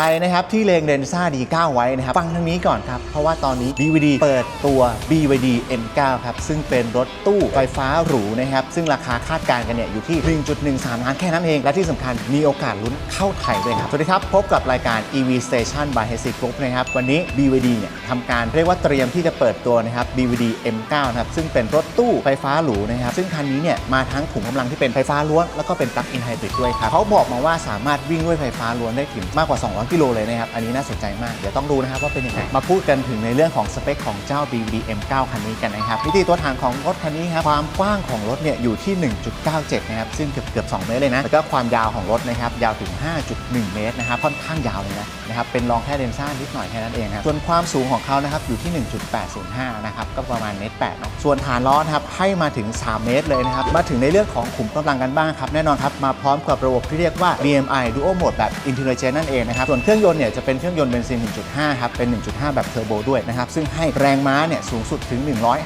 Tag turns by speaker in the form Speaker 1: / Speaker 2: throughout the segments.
Speaker 1: รนะครับที่เลงเดนซ่า D9 ไว้นะครับ ฟังทางนี้ก่อนครับ เพราะว่าตอนนี้ BVD เปิดตัว BVD M9 ครับ ซึ่งเป็นรถตู้ไฟฟ้าหรูนะครับ ซึ่งราคาคาดการณ์กันเนี่ยอยู่ที่ 1.13 ล้านแค่นั้นเอง และที่สำคัญมีโอกาสลุ้นเข้าไทยด้วยครับ สวัสดีครับ พบกับรายการ EV Station by h e s i Group นะครับ วันนี้ BVD เนี่ยทำการเรียกว่าเตรียมที่จะเปิดตัวนะครับ BVD M9 นะครับซึ่งเป็นรถตู้ไฟฟ้าหรูนะครับซึ่งคันนี้เนี่ยมาทั้งขุมกำลังที่เป็นไฟฟ้าล้วนแล้วก็เป็นปลั๊กอินไฮบริดด้วยครับเขาบอกมาว่าสามารถวิ่งด้วยไฟฟ้าล้วนได้ถึงมากกว่า 200กิโลเลยนะครับ อันนี้น่าสนใจมาก เดี๋ยวต้องดูนะครับว่าเป็นยังไง มาพูดกันถึงในเรื่องของสเปคของเจ้า BVD M9 คันนี้กันนะครับมิติตัวถังของรถคันนี้ครับ ความกว้างของรถเนี่ยอยู่ที่ 1.97 นะครับ ซึ่งเกือบเกือบ2เมตรเลยนะ แล้วก็ความยาวของรถนะครับ ยาวถึง 5.1 เมตรนะครับ ค่อนข้างยาวเลยนะ นะครับ เป็นรองแค่เดนซ่านิดหน่อยแค่นั้นเองครับ ส่วนความสูงของเขานะครับอยู่ที่ 1.805 นะครับ ก็ประมาณเมตรแปดเนาะ ส่วนฐานล้อนะครับให้มาถึง 3 เมตรเลยนะครับ มาถึงในเรื่องของขุมกำลังกันบ้างครับ แน่นอนครับ มาพร้อมกับระบบที่เรียกว่า DMI Dual Mode แบบ Intelligent นั่นเองนะครับส่วนเครื่องยนต์เนี่ยจะเป็นเครื่องยนต์เบนซิน 1.5 ครับ เป็น 1.5 แบบเทอร์โบด้วยนะครับ ซึ่งให้แรงม้าเนี่ยสูงสุดถึง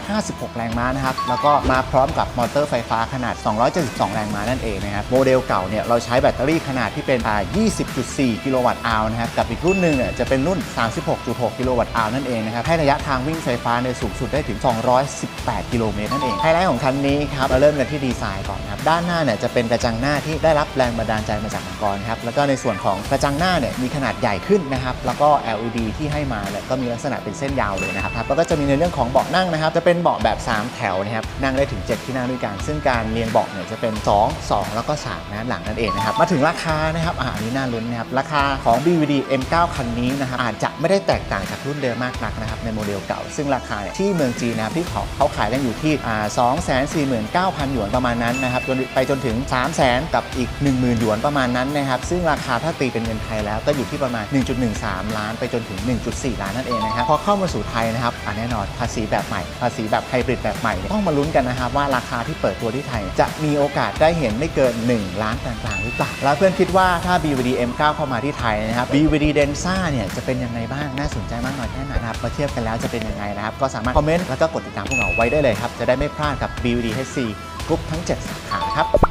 Speaker 1: 156 แรงม้านะครับ แล้วก็มาพร้อมกับมอเตอร์ไฟฟ้าขนาด 272 แรงม้านั่นเองนะครับ โมเดลเก่าเนี่ยเราใช้แบตเตอรี่ขนาดที่เป็นอ่า20.4 กิโลวัตต์อาวนะครับ กับอีกรุ่นหนึ่งเนี่ยจะเป็นรุ่น 36.6 กิโลวัตต์อาวนั่นเองนะครับ ให้ระยะทางวิ่งไฟฟ้าในยสูงสุดได้ถึง 218 กิโลเมตรนั่นเอง ไฮไลท์ของคันนี้ครับ เราเริ่มกันที่ดีไซน์ก่อนนะครับ ด้านหน้าเนี่ยจะเป็นกระจังหน้าที่ได้รับแรงบันดาลใจมาจากมังกรครับ แล้วก็ในส่วนของกระจังหน้าเนี่ยมีขนาดใหญ่ขึ้นนะครับ แล้วก็ LED ที่ให้มาเนี่ยก็มีลักษณะเป็นเส้นยาวเลยนะครับแล้วก็จะมีในเรื่องของเบาะนั่งนะครับ จะเป็นเบาะแบบ 3 แถวนะครับ นั่งได้ถึง 7 ที่นั่งด้วยกัน ซึ่งการเรียงเบาะเนี่ยจะเป็น 2 2 แล้วก็3นะหลังนั่นเองนะครับ มาถึงราคานะครับอ่าอันนี้น่าลุ้นนะครับ ราคาของ BVD M9 คันนี้นะครับ อาจจะไม่ได้แตกต่างจากรุ่นเดิมมากนักนะครับ ในโมเดลเก่า ซึ่งราคาเนี่ยที่เมืองจีนนะครับที่เขาเขาขายกันอยู่ที่อ่า249,000 หยวนประมาณนั้นนะครับจนไปจนถึง 300,000 กับอีก 10,000 หยวนประมาณนั้นนะครับ ซึ่งราคาถ้าตีเป็นเงินไทยแล้วก็อยู่ที่ประมาณ 1.13 ล้านไปจนถึง 1.4 ล้านนั่นเองนะครับพอเข้ามาสู่ไทยนะครับแน่นอนภาษีแบบใหม่ ภาษีแบบไฮบริดแบบใหม่ต้องมาลุ้นกันนะครับว่าราคาที่เปิดตัวที่ไทย จะมีโอกาสได้เห็นไม่เกิน 1 ล้านกลางๆหรือเปล่าแล้วเพื่อนคิดว่าถ้า BVD M9 เข้ามาที่ไทยนะครับ BVD Densa เนี่ยจะเป็นยังไงบ้างน่าสนใจมากน้อยแค่ไหนนะครับมาเทียบกันแล้วจะเป็นยังไงนะครับก็สามารถคอมเมนต์แล้วก็กดติดตามพวกเราไว้ได้เลยครับจะได้ไม่พลาดกับ BVD HC กรุ๊ปทั้ง 7 สาขาครับ